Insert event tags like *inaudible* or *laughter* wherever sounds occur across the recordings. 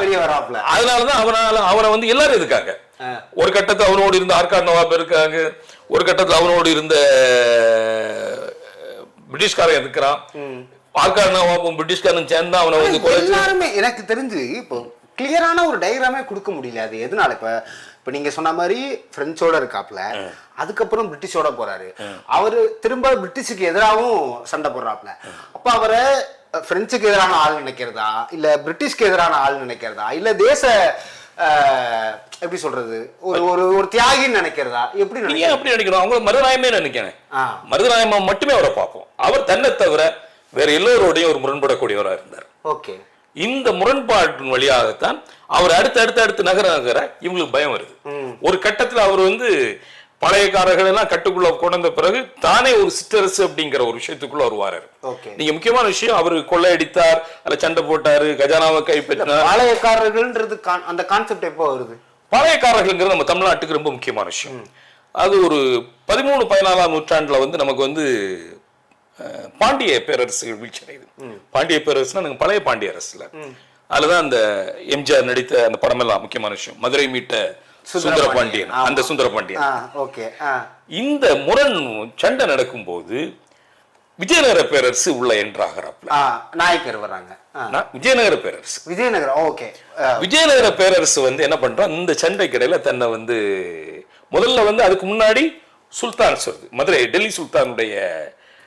வெளியே வராப்ல. அதனாலதான் அவனால அவனை வந்து எல்லாரும் இருக்காங்க ஒரு கட்டத்துல அவனோடு இருந்த ஆர்காட் நவாப் இருக்காங்க. ஒரு கட்டத்துல அவனோடு இருந்த பிரிட்டிஷ்காரன் இருக்கிறான். ஆர்காட் நவாப்பும் பிரிட்டிஷ்காரன் சேர்ந்து அவனை வந்து எல்லாருமே எனக்கு தெரிஞ்சு இப்போ கிளியரான ஒரு டயக்ராமே கொடுக்க முடியல. அது எதனால? இப்ப இப்ப நீங்க சொன்ன மாதிரி பிரெஞ்சோட இருக்காப்ல அதுக்கப்புறம் பிரிட்டிஷோட போறாரு. அவரு திரும்ப பிரிட்டிஷுக்கு எதிராகவும் சண்டை போடுறாப்ல. அப்ப அவரை பிரெஞ்சுக்கு எதிரான ஆள் நினைக்கிறதா? இல்ல பிரிட்டிஷ்க்கு எதிரான ஆள் நினைக்கிறதா? இல்ல தேச எப்படி சொல்றது? ஒரு ஒரு ஒரு தியாகின்னு நினைக்கிறதா? எப்படி நீங்க அப்படி நினைக்கிறோம்? அவங்க மருதநாயமே நினைக்கிறேன். ஆ. மருதநாயமா மட்டுமே அவரை பார்ப்போம். அவர் தன்னை தவிர வேற எல்லோரோடையும் ஒரு முரண்படக்கூடியவராக இருந்தார். ஓகே. இந்த முரண்பாட்டின் வழியாகத்தான் அவர் அடுத்து அடுத்து அடுத்து நகர நகர இவங்களுக்கு பயம் வருது. ஒரு கட்டத்துல அவர் வந்து பழையக்காரர்கள் எல்லாம் கட்டுக்குள்ள கொண்டு பிறகு தானே ஒரு சிற்றரசு அப்படிங்கிற ஒரு விஷயத்துக்குள்ள அவர். வாராரு ஓகே. நீங்க முக்கியமான விஷயம் அவர் கொள்ளையடித்தார் அல்ல சண்டை போட்டாரு கஜானாவை கைப்பற்றினார். பாளையக்காரர்கள்ன்றது con- அந்த கான்செப்ட் எப்போ வருது? பழையக்காரர்கள்ங்கிறது நம்ம தமிழ்நாட்டுக்கு ரொம்ப முக்கியமான விஷயம். அது ஒரு பதிமூணு பதினாலாம் நூற்றாண்டுல வந்து நமக்கு வந்து பாண்டிய பேரரசுகள் வீழ்ச்சி அடையுது பாண்டிய பேரரசுனா பழைய பாண்டிய அரசுல. அதுலதான் அந்த எம்ஜிஆர் நடித்த அந்த படமெல்லாம் முக்கியமான விஷயம். மதுரை மீட்ட சுந்தர பாண்டியன். அந்த சுந்தர பாண்டியன். இந்த முரண் சண்டை நடக்கும்போது விஜயநகர பேரரசு உள்ள என்றாகிறாப்ல நாயக்கர் நான் விஜயநகர பேரரசு. விஜயநகரம் ஓகே. விஜயநகர பேரரசு வந்து என்ன பண்றான் இந்த சண்டைக்கு இடையில தன்னை வந்து முதல்ல வந்து அதுக்கு முன்னாடி சுல்தான் சொல்றது. மதுரை டெல்லி சுல்தானுடைய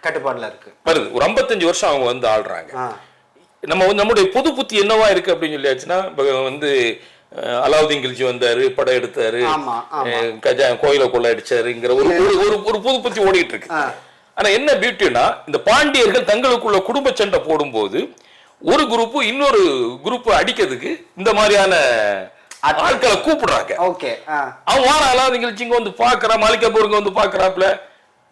கட்டுப்பாடுல இருக்கு. வருது. ஒரு 55 வருஷம் அவங்க வந்து ஆள்றாங்க. நம்ம வந்து நம்முடைய பொது புத்தி என்னவா இருக்கு அப்படின்னு சொல்லியாச்சுன்னா வந்து அலாவுதீன் கில்ஜி வந்தாரு படம் எடுத்தாரு கஜா கோயிலை கொள்ளையடிச்சாருங்கிற ஒரு ஒரு- ஒரு ஒரு புது புத்தி ஓடிட்டு இருக்கு. ஆனா என்ன பியூட்டினா இந்த பாண்டியர்கள் தங்களுக்குள்ள குடும்ப சண்டை போடும்போது ஒரு குரூப் இன்னொரு குரூப் அடிக்கிறதுக்கு இந்த மாதிரியான ஆட்களை கூப்பிடுறாங்க. ஓகே ஆ. அவன் வார அலாவுதீன் கில்ஜி இங்க வந்து பாக்குறா மாளிகாப்பூருங்க வந்து பாக்குறாப்ல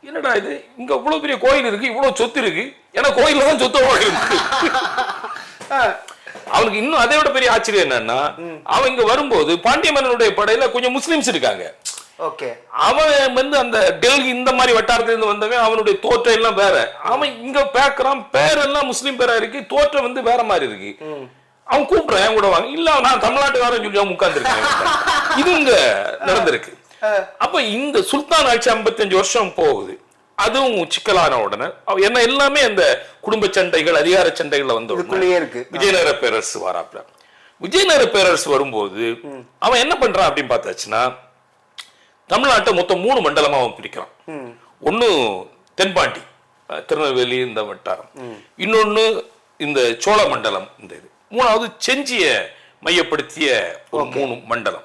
என்னடா இது? இங்க இவ்வளவு பெரிய கோயில் இருக்கு இவ்வளவு சொத்து இருக்கு. ஏன்னா கோயில்ல தான் சொத்து இருக்கு. அவனுக்கு இன்னும் அதை விட பெரிய ஆச்சரியம் என்னன்னா அவன் இங்க வரும்போது பாண்டிய மன்னனுடைய படையில கொஞ்சம் முஸ்லிம்ஸ் இருக்காங்க. ஓகே. அவன் வந்து அந்த டெல்லி இந்த மாதிரி வட்டாரத்துல இருந்து வந்தவன் அவனுடைய தோற்றம் எல்லாம் வேற. அவன் இங்க பேக்குறான் பேரெல்லாம் முஸ்லீம் பேரா இருக்கு தோற்றம் வந்து வேற மாதிரி இருக்கு. அவன் கூப்பிடுறான் என் கூட வாங்க. இல்ல நான் தமிழ்நாட்டுக்காரன் சொல்லி அவன் உட்கார்ந்துருக்கேன். இது இங்க நடந்திருக்கு. அப்ப இந்த சுல்தான் ஆட்சி 55 வருஷம் போகுது. அதுவும் சிக்கலான உடனே. என்ன எல்லாமே அந்த குடும்ப சண்டைகள் அதிகார சண்டைகள்ல வந்த இருக்கு. விஜயநகர பேரரசு வராப்ல விஜயநகர பேரரசு வரும்போது அவன் என்ன பண்றான் அப்படின்னு பார்த்தாச்சுன்னா தமிழ்நாட்டை மொத்தம் மூணு மண்டலமா அவன் பிரிக்கிறான். ஒண்ணு தென்பாண்டி திருநெல்வேலி இந்த வட்டாரம். இன்னொன்னு இந்த சோழ மண்டலம் இந்த இது. மூணாவது செஞ்சிய மையப்படுத்திய ஒரு மூணு மண்டலம்.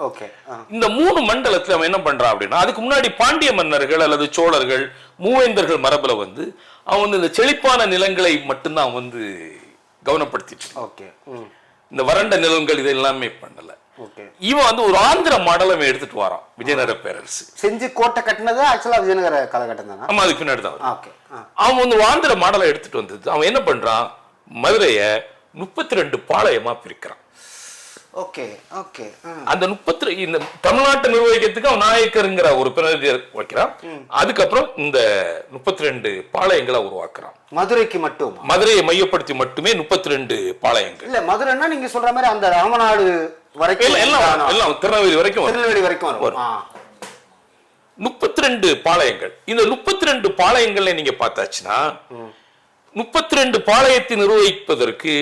இந்த மூணு மண்டலத்துல அவன் என்ன பண்றான் அப்படின்னா அதுக்கு முன்னாடி பாண்டிய மன்னர்கள் அல்லது சோழர்கள் மூவேந்தர்கள் மரபுல வந்து அவன் வந்து இந்த செழிப்பான நிலங்களை மட்டும்தான் அவன் வந்து கவனப்படுத்திட்டு. ஓகே இந்த வறண்ட நிலங்கள் இது எல்லாமே பண்ணல. ஓகே இவன் வந்து ஒரு ஆந்திர மாடலை அவன் எடுத்துட்டு வரான் விஜயநகர பேரரசு. செஞ்சு கோட்டை கட்டினது ஆக்சுவலா விஜயநகர காலகட்டம் தானா ஆமா அதுக்கு பின்னாடி தான் அவன் வந்து ஒரு ஆந்திர மாடலை எடுத்துட்டு வந்தது. அவன் என்ன பண்றான்? மதுரைய முப்பத்தி ரெண்டு பாளையமா பிரிக்கிறான். ஓகே ஓகே அந்த முப்பத்தி இந்த தமிழ்நாட்டை நிர்வகிக்கிறதுக்கு அவன் நாயக்கருங்கிற ஒரு பிரதிநிதியை வைக்கிறான். அதுக்கப்புறம் இந்த முப்பத்தி ரெண்டு பாளையங்களை உருவாக்குறான். மதுரைக்கு மட்டுமா? மதுரையை மையப்படுத்தி மட்டுமே முப்பத்தி ரெண்டு பாளையங்கள். இல்ல மதுரைன்னா நீங்க சொல்ற மாதிரி அந்த ராமநாடு வரைக்கும் எல்லாம் எல்லாம் திருநெல்வேலி வரைக்கும். திருநெல்வேலி வரைக்கும் வரும். முப்பத்தி ரெண்டு பாளையங்கள். இந்த முப்பத்தி ரெண்டு பாளையங்களை நீங்க பார்த்தாச்சுன்னா முப்பத்தி ரெண்டு பாளையத்தை நிர்வகிப்பதற்கு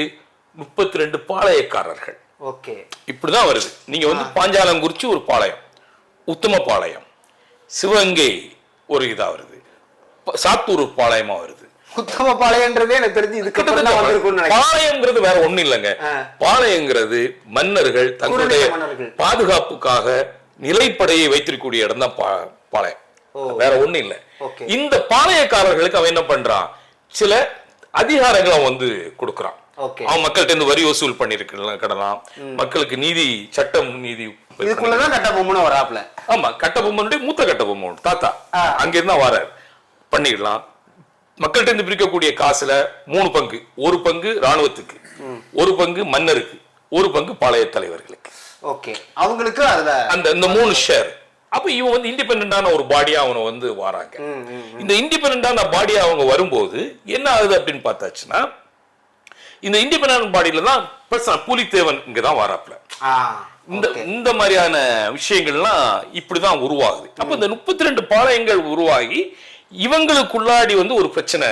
முப்பத்தி ரெண்டு பாளையக்காரர்கள். ஓகே. இப்படிதான் வருது. நீங்க வந்து பாஞ்சாலங்குறிச்சி ஒரு பாளையம். உத்தம பாளையம். சிவகங்கை ஒரு இதா வருது. சாத்தூர் பாளையமா வருது. உத்தம பாளையன்றதே எனக்கு தெரிஞ்சு பாளையங்கிறது வேற ஒண்ணு இல்லைங்க. பாளையங்கிறது மன்னர்கள் தங்களுடைய. பாதுகாப்புக்காக நிலைப்படையை வைத்திருக்கக்கூடிய இடம் தான் பாளையம். வேற ஒண்ணு இல்ல. இந்த பாளையக்காரர்களுக்கு அவன் என்ன பண்றான்? சில அதிகாரங்களை அவன் வந்து கொடுக்கறான். அவன் மக்கள்கிட்ட இருந்து வரி வசூல் பண்ணிருக்கலாம் கடலாம். மக்களுக்கு நீதி சட்டம் நீதி இதுக்குள்ளதான் கட்ட பொம்முன்னு வராப்ல ஆமா கட்டபொம்மனுடைய மூத்த கட்டபொம்மன் தாத்தா. அங்க இருந்தா வராரு. பண்ணிடலாம். மக்கள்கிட்ட இருந்து பிரிக்கக்கூடிய காசுல மூணு பங்கு. ஒரு பங்கு ராணுவத்துக்கு ஒரு பங்கு மன்னருக்கு ஒரு பங்கு பாளைய தலைவர்களுக்கு. ஓகே அவங்களுக்கு அதுல அந்த இந்த மூணு ஷேர் அப்ப இவன் வந்து இண்டிபெண்டான ஒரு பாடியா அவனை வந்து வராங்க. இந்த இண்டிபெண்டான பாடியா அவங்க வரும்போது என்ன ஆகுது அப்படின்னு பார்த்தாச்சுன்னா இந்த இண்டிபெண்டன்ட் பாடியில தான் பிரச்சனை புலித்தேவன் இங்க தான் வராப்ல இந்த இந்த மாதிரியான விஷயங்கள்லாம் இப்படிதான் உருவாகுது. அப்ப இந்த முப்பத்தி ரெண்டு பாளையங்கள் உருவாகி இவங்களுக்குள்ளாடி வந்து ஒரு பிரச்சனை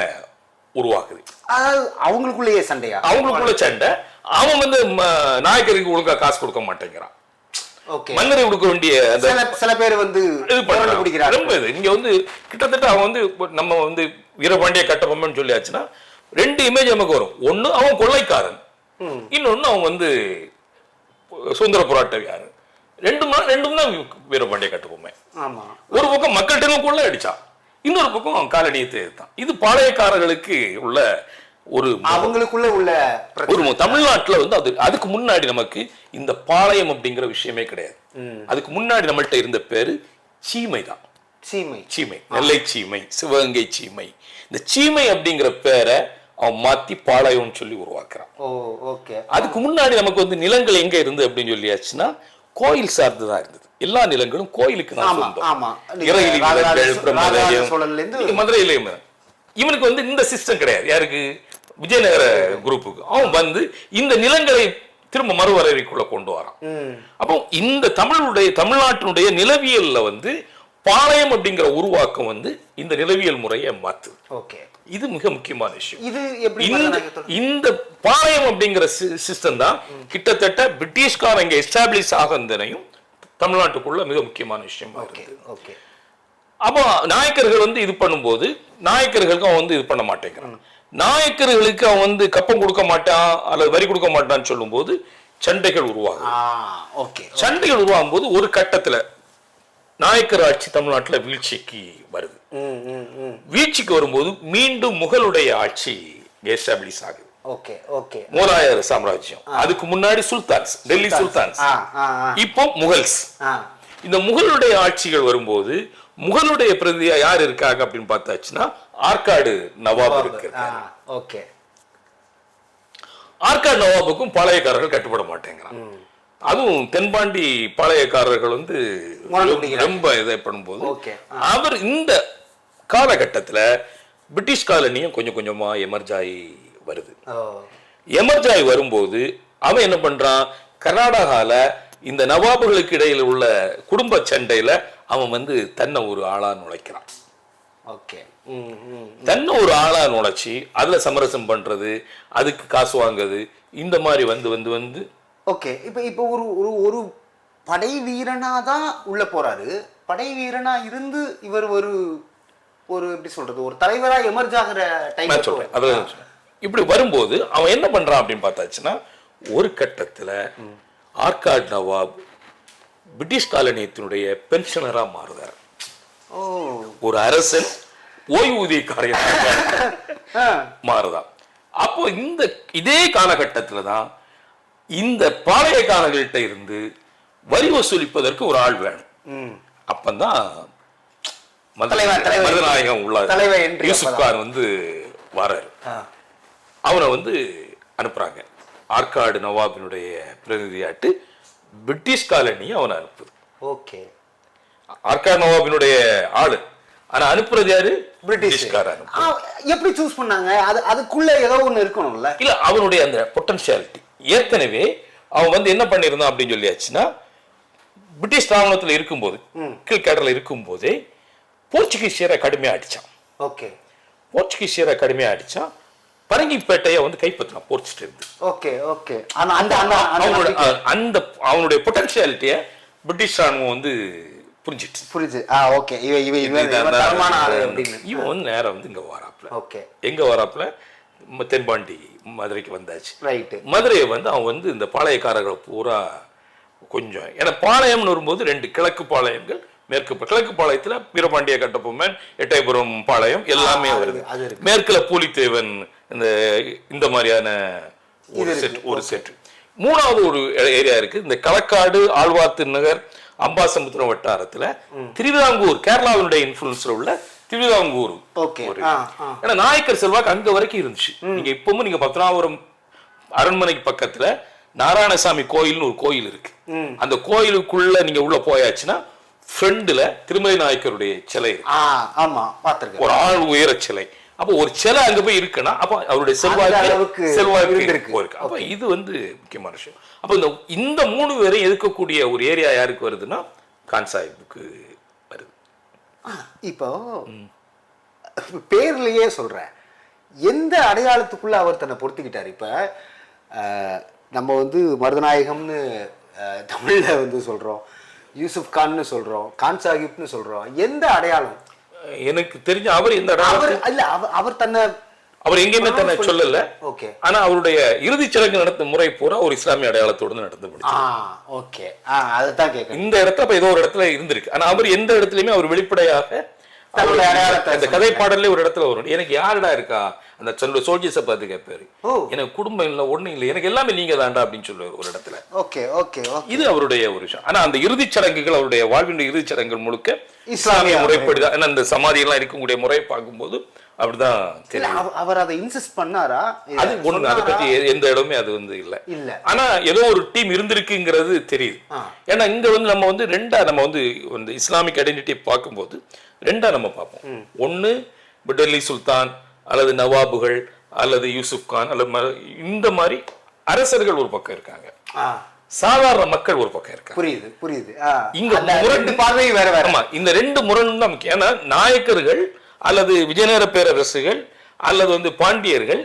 உருவாகுது. அதாவது அவங்களுக்குள்ளேயே சண்டையா? அவங்களுக்குள்ள சண்டை. அவன் வந்து நாயக்கருக்கு ஒழுங்கா காசு கொடுக்க மாட்டேங்கிறான். மன்னரை கொடுக்க வேண்டிய சில சில பேர் வந்து ரொம்ப இங்க வந்து கிட்டத்தட்ட அவன் வந்து நம்ம வந்து வீரபாண்டிய கட்டபொம்மன் சொல்லியாச்சுன்னா ரெண்டு இமேஜ் நமக்கு வரும். ஒண்ணு அவன் கொள்ளைக்காரன். இன்னொன்னு அவன் வந்து சுதந்திர போராட்டவியாரு ரெண்டு ரெண்டும் தான் வீரபாண்டிய கட்டபொம்மன் ஆமா. ஒரு பக்கம் மக்கள்கிட்ட கொள்ளை அடிச்சான். இன்னொரு பக்கம் காலனியத்தை எதிர்த்தான் இது பாளையக்காரர்களுக்கு உள்ள ஒரு அவங்களுக்குள்ள உள்ள ஒரு தமிழ்நாட்டுல வந்து அது அதுக்கு முன்னாடி நமக்கு இந்த பாளையம் அப்படிங்கிற விஷயமே கிடையாது. அதுக்கு முன்னாடி நம்மள்ட்ட இருந்த பேரு சீமை தான். சீமை. சீமை. நெல்லை சீமை சிவகங்கை சீமை. இந்த சீமை அப்படிங்கிற பேரை அவன் மாத்தி பாளையம்னு சொல்லி உருவாக்குறான். Oh okay. அதுக்கு முன்னாடி நமக்கு வந்து நிலங்கள் எங்க இருந்து அப்படின்னு சொல்லியாச்சுன்னா கோயில் சார்ந்து தான் இருந்தது. எல்லா நிலங்களும் கோயிலுக்கு தான் சொந்தம். மதுரையிலேயும். இவனுக்கு வந்து இந்த சிஸ்டம் கிடையாது. யாருக்கு? விஜயநகர குரூப்புக்கு அவன் வந்து இந்த நிலங்களை திரும்ப மறுவரைக்குள்ள கொண்டு வரான். அப்போ இந்த தமிழுடைய தமிழ்நாட்டினுடைய நிலவியல்ல வந்து பாளையம் அப்படிங்கிற உருவாக்கம் வந்து இந்த நிலவியல் முறையை மாத்துது ஓகே. இது மிக முக்கியமான விஷயம். இது இந்த இந்த பாளையம் அப்படிங்கிற சிஸ்டம் தான் கிட்டத்தட்ட பிரிட்டிஷ்காரங்க இங்க எஸ்டாப்ளிஷ் ஆகிறதையும் தமிழ்நாட்டுக்குள்ள மிக முக்கியமான விஷயமா ஓகே இருக்கு ஓகே. அப்போ நாயக்கர்கள் வந்து இது பண்ணும்போது நாயக்கர்களுக்கு அவன் வந்து இது பண்ண மாட்டேங்கிறான். நாயக்கர்களுக்கு அவன் வந்து கப்பம் கொடுக்க மாட்டான் அல்லது வரி கொடுக்க மாட்டான்னு சொல்லும்போது சண்டைகள் உருவாகும் சண்டைகள் உருவாகும் போது ஒரு கட்டத்துல நாயக்கர் ஆட்சி தமிழ்நாட்டுல வீழ்ச்சிக்கு வருது. வீழ்ச்சிக்கு வரும்போது மீண்டும் முகலுடைய ஆட்சி எஸ்டாப்ளிஷ் ஆகுது. Okay okay. முகலாயர் சாம்ராஜ்யம். அதுக்கு முன்னாடி சுல்தான்ஸ் டெல்லி சுல்தான்ஸ். இப்போ முகல்ஸ். இந்த முகலுடைய ஆட்சிகள் வரும்போது முகலுடைய பிரதியா யார் இருக்காங்க அப்படின்னு பார்த்தாச்சுன்னா ஆற்காடு நவாப் இருக்கு ஓகே. ஆற்காடு நவாபுக்கும் பாளையக்காரர்கள் கட்டுப்பட மாட்டேங்கிறான் அதுவும் தென்பாண்டி பாளையக்காரர்கள் வந்து. ரொம்ப இதை பண்ணும்போது. அவர் இந்த காலகட்டத்துல பிரிட்டிஷ் காலனியும் கொஞ்சம் கொஞ்சமா எமர்ஜ் ஆகி வருது. ஓ. எமர்ஜ் ஆகி வரும்போது அவன் என்ன பண்றான்? கர்நாடகால இந்த நவாபுகளுக்கு இடையில உள்ள குடும்ப சண்டையில அவன் வந்து தன்னை ஒரு ஆளா நுழைக்கிறான். ஓகே. தன்னை ஒரு ஆளா நுழைச்சி அதுல சமரசம் பண்றது அதுக்கு காசு வாங்குறது இந்த மாதிரி வந்து வந்து வந்து ஓகே இப்போ இப்போ ஒரு ஒரு ஒரு படை வீரனா தான் உள்ள போறாரு. படை வீரனா இருந்து இவர் ஒரு ஒரு எப்படி சொல்றது ஒரு தலைவரா எமர்ஜ் ஆகுற டைம் அதான் சொல்றேன். இப்படி வரும்போது அவன் என்ன பண்றான் அப்படின்னு பார்த்தாச்சுன்னா ஒரு கட்டத்துல ஆர்காட் நவாப் பிரிட்டிஷ் காலனியத்தினுடைய பென்ஷனரா மாறுதார் ஒரு அரசன் ஓய்வூதியக்காரையாக *laughs* ஆ. மாறுதான். அப்போ இந்த இதே காலகட்டத்துல தான் இந்த பாளையக்காரர்கள்ட்ட இருந்து வரி வசூலிப்பதற்கு ஒரு ஆள் வேணும். அப்பந்தான். மருதநாயகம் உள்ள தலைவர் entry யூசுப் கான் வந்து வராரு. ஆ. அவனை வந்து அனுப்புறாங்க. ஆற்காடு நவாபினுடைய பிரதிநிதியாட்டு பிரிட்டிஷ் காலனி அவனை அனுப்புது ஓகே. ஆற்காடு நவாபினுடைய ஆளு. ஆனா அனுப்புறது யாரு? பிரிட்டிஷ். பிரிட்டிஷ்காரன் எப்படி சூஸ் பண்ணாங்க? அது அதுக்குள்ள ஏதோ ஒண்ணு இருக்கணும்ல. இல்ல அவனுடைய அந்த பொட்டன்ஷியாலிட்டி ஏற்கனவே அவன் வந்து என்ன பண்ணியிருந்தான் அப்படின்னு சொல்லியாச்சுன்னா பிரிட்டிஷ் ராணுவத்தில் இருக்கும்போது கீழ்கடலில் இருக்கும்போதே போர்ச்சுகீசியரை கடுமையா அடிச்சான் ஓகே. போர்ச்சுகீசியரை கடுமையா அடிச்சான் பரங்கிப்பேட்டையை வந்து கைப்பற்றினான் போர்ச்சுட்டு இருந்து ஓகே ஓகே. ஆனா அந்த அந்த அந்த அவனோட அவனுடைய பொட்டன்ஷியாலிட்டியை பிரிட்டிஷ் ராணுவம் வந்து புரிஞ்சிட்டு புரியுது. ஆ ஓகே. இவ இவ இவ இவன் அப்படின்னு. இவன் வந்து நேரம் வந்து இங்க வராப்புல. ஓகே. எங்க வராப்புல? தென்பாண்டி மதுரைக்கு வந்தாச்சு. ரைட்டு மதுரையை வந்து அவன் வந்து இந்த பாளையக்காரர்களை பூரா கொஞ்சம் ஏன்னா பாளையம்னு வரும்போது ரெண்டு கிழக்கு பாளையங்கள் மேற்கு கிழக்கு பாளையத்துல வீரபாண்டிய கட்டபொம்மன் எட்டயபுரம் பாளையம் எல்லாமே வருது. மேற்குல பூலித்தேவன் இந்த இந்த மாதிரியான ஒரு செட். ஒரு செட். மூணாவது ஒரு ஏரியா இருக்கு. இந்த களக்காடு ஆழ்வார்த்து நகர் அம்பாசமுத்திரம் வட்டாரத்துல திருவிதாங்கூர் கேரளாவினுடைய இன்ஃபுளுன்ஸ்ல உள்ள திருவிதாங்கூர் ஆ ஆ ஏன்னா நாயக்கர் செல்வாக்கு அங்க வரைக்கும் இருந்துச்சு. நீங்க இப்பவும் நீங்க பத்மநாபபுரம் அரண்மனைக்கு பக்கத்துல நாராயணசாமி கோயில்னு ஒரு கோயில் இருக்கு. அந்த கோயிலுக்குள்ள நீங்க உள்ள போயாச்சுன்னா ஃப்ரண்ட்ல திருமலை நாயக்கருடைய சிலை இருக்கு. ஆ ஆமா பாத்துருக்கேன். ஒரு ஆள் உயர சிலை. அப்போ ஒரு சிலை அங்க போய் இருக்குன்னா அப்போ அவருடைய செல்வாக்கு செல்வாக்கு. போயிருக்கு. அப்போ இது வந்து முக்கியமான விஷயம். அப்போ இந்த இந்த மூணு பேரையும் எதிர்க்கக்கூடிய ஒரு ஏரியா யாருக்கு வருதுன்னா கான் சாஹிப்புக்கு வருது இப்போ பேர்லயே சொல்றேன். எந்த அடையாளத்துக்குள்ள அவர் தன்னை பொருத்திக்கிட்டார்? இப்ப நம்ம வந்து மருதநாயகம்னு தமிழ்ல வந்து சொல்றோம். யூசுப் கான்னு சொல்றோம். கான் சாஹிப்னு சொல்றோம். எந்த அடையாளம்? எனக்கு தெரிஞ்ச அவர் இந்த அவர் இல்ல அவர் அவர் தன்னை அவர் எங்கேயுமே தன்னை சொல்லல. ஓகே. ஆனா அவருடைய இறுதிச் சடங்கு நடத்தும் முறை பூரா ஒரு இஸ்லாமிய அடையாளத்தோடு நடந்து ஓகே. அதுதான் கேட்குறேன் இந்த இடத்துல ஏதோ ஒரு இடத்துல இருந்திருக்கு. ஆனா அவர் எந்த இடத்துலயுமே அவர் வெளிப்படையாக அந்த கதை பாடல்ல ஒரு இடத்துல வரும் எனக்கு யாருடா இருக்கா? அந்த சொல்ல சோல்ஜர்ஸை பார்த்து கேட்பாரு. எனக்கு குடும்பம் இல்லை ஒண்ணும் இல்லை. எனக்கு எல்லாமே நீங்க தான்டா அப்படின்னு சொல்லுவார் ஒரு இடத்துல. ஓகே ஓகே இது அவருடைய ஒரு விஷயம். ஆனா அந்த இறுதிச் சடங்குகள் அவருடைய வாழ்வினுடைய இறுதிச் சடங்குகள் முழுக்க இஸ்லாமிய முறைப்படி தான். ஏன்னா அந்த சமாதி எல்லாம் இருக்கக்கூடிய முறையை பார்க்கும்போது அப்படிதான் அவர் அதை இன்சிஸ்ட் பண்ணாரா? அது ஒண்ணு அதை? பத்தி எந்த இடமே அது வந்து இல்ல. இல்ல. ஆனா ஏதோ ஒரு டீம் இருந்திருக்குங்கிறது தெரியுது. ஏன்னா இங்க வந்து நம்ம வந்து ரெண்டா நம்ம வந்து இந்த இஸ்லாமிக் ஐடென்டிட்டி பார்க்கும்போது ரெண்டா நம்ம பார்ப்போம். இப்ப டெல்லி சுல்தான் அல்லது நவாபுகள் அல்லது யூசுப் கான் அல்லது இந்த மாதிரி அரசர்கள் ஒரு பக்கம் இருக்காங்க. சாதாரண மக்கள் ஒரு பக்கம் இருக்காங்க. புரியுது புரியுது. இங்க அந்த முரண் ரெண்டு பார்வை வேற வேற. ஆமா இந்த ரெண்டு முரணும் தான் முக்கியம். ஏன்னா நாயக்கர்கள் அல்லது விஜயநகர பேரரசுகள் அல்லது வந்து பாண்டியர்கள்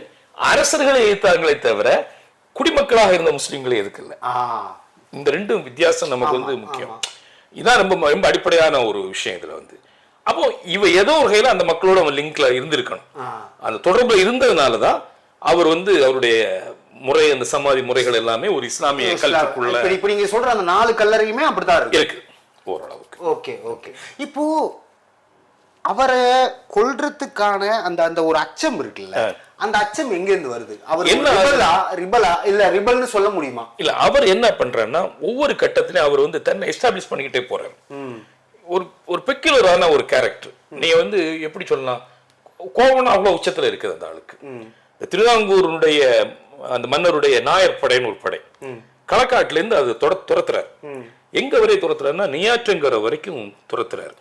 அரசர்களை எதிர்த்தாங்களே தவிர குடிமக்களாக இருந்த முஸ்லிம்களை எதுக்கல ஆ. இந்த ரெண்டும் வித்தியாசம் நமக்கு வந்து முக்கியம். இதான் ரொம்ப ரொம்ப அடிப்படையான ஒரு விஷயம் இதுல வந்து. அப்போ இவ ஏதோ வகையில அந்த மக்களோட அவன் லிங்க்ல இருந்திருக்கணும். அந்த தொடர்புல இருந்ததுனால தான் அவர் வந்து அவருடைய முறை அந்த சமாதி முறைகள் எல்லாமே ஒரு இஸ்லாமிய கல்விக்குள்ள இப்ப நீங்க சொல்ற அந்த நாலு கல்லறையுமே அப்படித்தான் இருக்கு. இருக்கு ஓரளவுக்கு. Okay okay. இப்போ அவரை கொல்றதுக்கான அந்த அந்த ஒரு அச்சம் இருக்குல்ல அந்த அச்சம் எங்க இருந்து வருது? அவர் என்ன ரிபலா ரிபலா இல்ல ரிபல்னு சொல்ல முடியுமா? இல்ல அவர் என்ன பண்றாருன்னா ஒவ்வொரு கட்டத்திலயும் அவர் வந்து தன்னை எஸ்டாப்ளிஷ் பண்ணிக்கிட்டே போறாரு. ஒரு ஒரு பெக்குலரான ஒரு கேரக்டர் நீங்க வந்து எப்படி சொல்லலாம் கோவம் அவ்வளவு உச்சத்துல இருக்குது அந்த ஆளுக்கு. இந்த திருவிதாங்கூருடைய அந்த மன்னருடைய நாயர் படைன்னு ஒரு படை. களக்காட்டுல இருந்து அது துர துரத்துறாரு. எங்க வரை துரத்துறாருன்னா நியாற்றங்கரை வரைக்கும் துரத்துறாரு.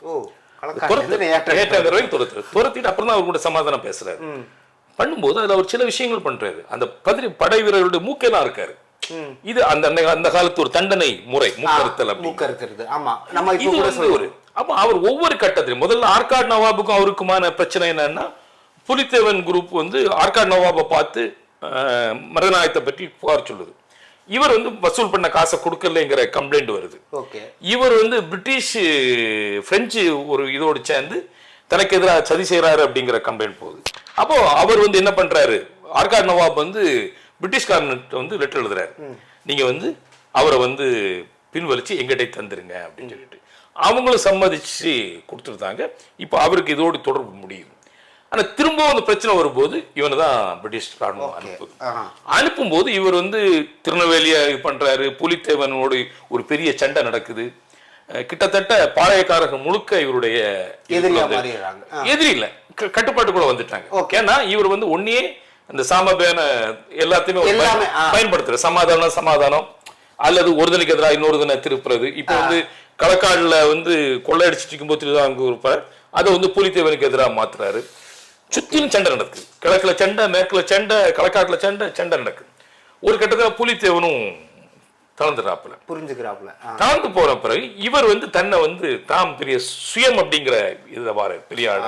ஓ கலக்காட்டுல ஏற்ற ஏற்றாங்கிற வரைக்கும் துரத்துறாரு துரத்திட்டு அப்புறம் தான் அவர் கூட சமாதானம் பேசுறாரு. பண்ணும்போது அதுல அவர் சில விஷயங்கள் பண்றாரு. அந்த பதிரி படை வீரர்களுடைய மூக்கெல்லாம் இருக்காரு. இது அந்த அந்த காலத்து ஒரு தண்டனை முறை மூக்கறுத்தல் மூக்கறுக்கிறது. ஆமா. நம்ம இது வந்து ஒரு அப்ப அவர் ஒவ்வொரு கட்டத்திலும் முதல்ல ஆர்காட் நவாபுக்கும் அவருக்குமான பிரச்சனை என்னன்னா புலித்தேவன் குரூப் வந்து ஆர்காட் நவாபை பார்த்து அஹ், மருதநாயகத்தை பற்றி புகார் சொல்லுது. இவர் வந்து வசூல் பண்ண காசை கொடுக்கலைங்கிற கம்ப்ளைண்ட் வருது. ஓகே. இவர் வந்து பிரிட்டிஷ் பிரெஞ்சு ஒரு இதோடு சேர்ந்து தனக்கு எதிராக சதி செய்றாரு அப்படிங்கிற கம்ப்ளைண்ட் போகுது. அப்போ அவர் வந்து என்ன பண்றாரு? ஆர்காட் நவாப் வந்து பிரிட்டிஷ்காரன்ட்டு வந்து லெட்டர் எழுதுறாரு. நீங்க வந்து அவரை வந்து பின்வலிச்சு எங்கிட்ட தந்துருங்க அப்படின்னு சொல்லிட்டு. அவங்களும் சம்மதிச்சு கொடுத்துருந்தாங்க. இப்போ அவருக்கு இதோடு தொடர்பு முடியும். ஆனா திரும்பவும் அந்த பிரச்சனை வரும்போது இவனை தான் பிரிட்டிஷ் ராணுவம் அனுப்புது ஆஹா. அனுப்பும்போது இவர் வந்து திருநெல்வேலியை பண்றாரு புலித்தேவனோடு ஒரு பெரிய சண்டை நடக்குது. கிட்டத்தட்ட பாளையக்காரர்கள் முழுக்க இவருடைய. எதிரி இல்ல கட்டுப்பாட்டுக்குள்ள வந்துட்டாங்க. ஏன்னா இவர் வந்து ஒன்னே அந்த சாமபேன எல்லாத்தையுமே. பயன்படுத்துற சமாதானம் சமாதானம் அல்லது ஒருதலைக்கு எதிராக இன்னொருதனை திருப்புறது. இப்போ வந்து களக்காடுல வந்து கொள்ளையடிச்சிட்டு இருக்கும்போது திருவிதாங்கூர் இருப்பார். அதை வந்து புலித்தேவனுக்கு எதிராக மாத்துறாரு. சுத்திலும் சண்டை நடக்குது கிழக்குல சண்டை மேற்குல சண்டை களக்காட்டுல சண்டை சண்டை நடக்குது ஒரு கட்டத்துல புலித்தேவனும் தளர்ந்துறாப்புல புரிஞ்சுக்கிறாப்புல. தாழ்ந்து போற பிறகு இவர் வந்து தன்னை வந்து தாம் பெரிய சுயம் அப்படிங்கிற இதை வார பெரிய ஆள்.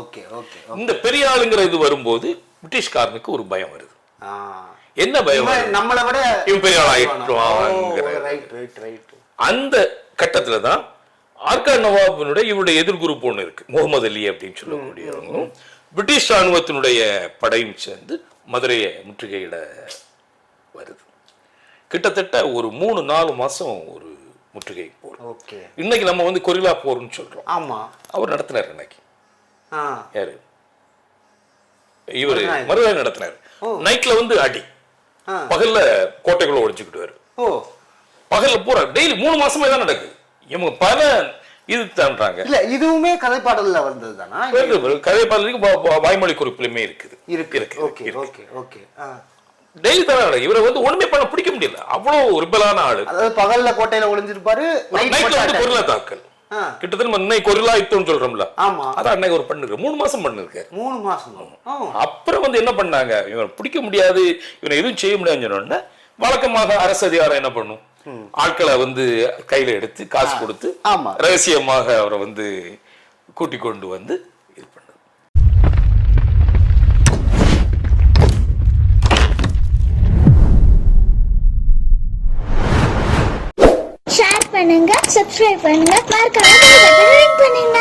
ஓகே ஓகே இந்த பெரிய ஆளுங்கிற இது வரும்போது பிரிட்டிஷ்காரனுக்கு ஒரு பயம் வருது. என்ன பயம் நம்மளை விட இவன் பெரிய ஆள் ஆயிட்டுவாங்கிற ரைட் ரைட் ரைட் அந்த கட்டத்துல தான் ஆர்கா நவாபினுடைய இவருடைய எதிர் குரூப் ஒன்று இருக்கு. முகமது அலி அப்படின்னு சொல்லக்கூடியவங்களும் பிரிட்டிஷ் ராணுவத்தினுடைய படையும் சேர்ந்து மதுரையை முற்றுகையிட வருது. கிட்டத்தட்ட ஒரு மூணு நாலு மாசம் ஒரு முற்றுகை போர் இன்னைக்கு நம்ம வந்து கொரில்லா போர்னு சொல்றோம். ஆமா. அவர் நடத்தினார் இன்னைக்கு. யாரு? இவரு. மருதநாயகம் நடத்தினார். நைட்ல வந்து அடி. பகல்ல கோட்டைக்குள்ள ஒழிச்சுக்கிட்டு ஓ. பகல்ல பூரா டெய்லி மூணு மாசமே தான் நடக்குது. இவங்க பல இது தான்றாங்க இல்ல இதுவுமே கதைப்பாடல்ல வந்தது தானா கதை பாடலுக்கு வாய்மொழி குறிப்பிலுமே இருக்குது. இருக்கு. இருக்கு ஓகே ஓகே ஓகே. டெய்லி தானே. இவரை வந்து ஒண்ணுமே பண்ண பிடிக்க முடியல. அவ்வளவு ரிபலான ஆளு. அதாவது பகல்ல கோட்டையில ஒளிஞ்சிருப்பாரு நைட் நைட்ல வந்து பொருளை தாக்கல். கிட்டத்தட்ட நம்ம இன்னைக்கு கொரில்லா யுத்தம்னு சொல்றோம்ல. ஆமா. அதான் அன்னைக்கு ஒரு பண்ணிருக்கு மூணு மாசம் பண்ணிருக்கு மூணு மாசம். அப்புறம் வந்து என்ன பண்ணாங்க? இவன் பிடிக்க முடியாது. இவனை எதுவும் செய்ய முடியாதுன்னு சொன்னோடனே வழக்கமாக அரசு அதிகாரம் என்ன பண்ணும்? ஆட்களை வந்து கையில எடுத்து காசு கொடுத்து ஆமா. ரகசியமாக அவரை வந்து கூட்டி கொண்டு வந்து இது பண்ணது ஷேர் பண்ணுங்க சப்ஸ்கிரைப் பண்ணுங்க மறக்காம பண்ணுங்க